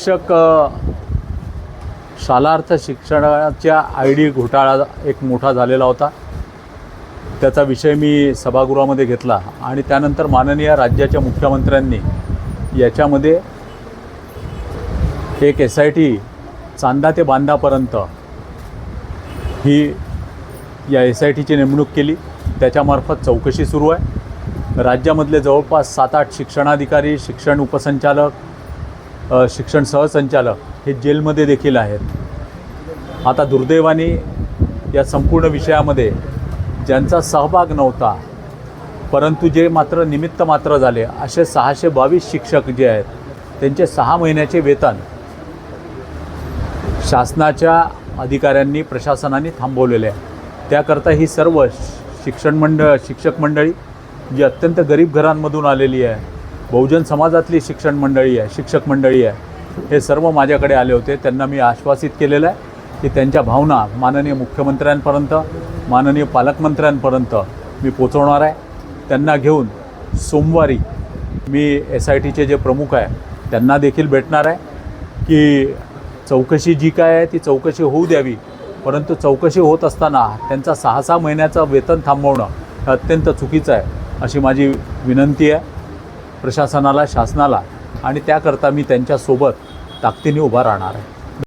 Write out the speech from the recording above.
शिक्षक शालार्थ शिक्षणाच्या I D घोटाळा एक मोठा झालेला होता. त्याचा विषय मी सभागृहामध्ये घेतला आणि त्यानंतर माननीय राज्याच्या मुख्यमंत्र्यांनी याच्यामध्ये एक एस आय टी चांदा ते बांधापर्यंत ही या एस आय टीची नेमणूक केली. त्याच्यामार्फत चौकशी सुरू आहे. राज्यामधले जवळपास सात आठ शिक्षणाधिकारी शिक्षण उपसंचालक शिक्षण सहसंचालक हे जेलमध्ये देखील आहेत. आता दुर्दैवाने या संपूर्ण विषयामध्ये ज्यांचा सहभाग नव्हता परंतु जे मात्र निमित्त मात्र झाले असे सहाशे बावीस शिक्षक जे आहेत त्यांचे सहा महिन्याचे वेतन शासनाच्या अधिकाऱ्यांनी प्रशासनाने थांबवलेले आहे. त्याकरता ही सर्व शिक्षण मंडळ शिक्षक मंडळी जी अत्यंत गरीब घरांमधून आलेली आहे बहुजन समाजातली शिक्षण मंडळी आहे शिक्षक मंडळी आहे. हे सर्व माझ्याकडे आले होते. त्यांना मी आश्वासित केलेलं आहे की त्यांच्या भावना माननीय मुख्यमंत्र्यांपर्यंत माननीय पालकमंत्र्यांपर्यंत मी पोचवणार आहे. त्यांना घेऊन सोमवारी मी एस आय टीचे जे प्रमुख आहे त्यांना देखील भेटणार आहे की चौकशी जी काय आहे ती चौकशी होऊ द्यावी. परंतु चौकशी होत असताना त्यांचा सहा सहा महिन्याचं वेतन थांबवणं हे अत्यंत चुकीचं आहे अशी माझी विनंती आहे. प्रशासनाला शासनाला आणि त्याकरता मी त्यांच्यासोबत ताकदीने उभा राहणार आहे.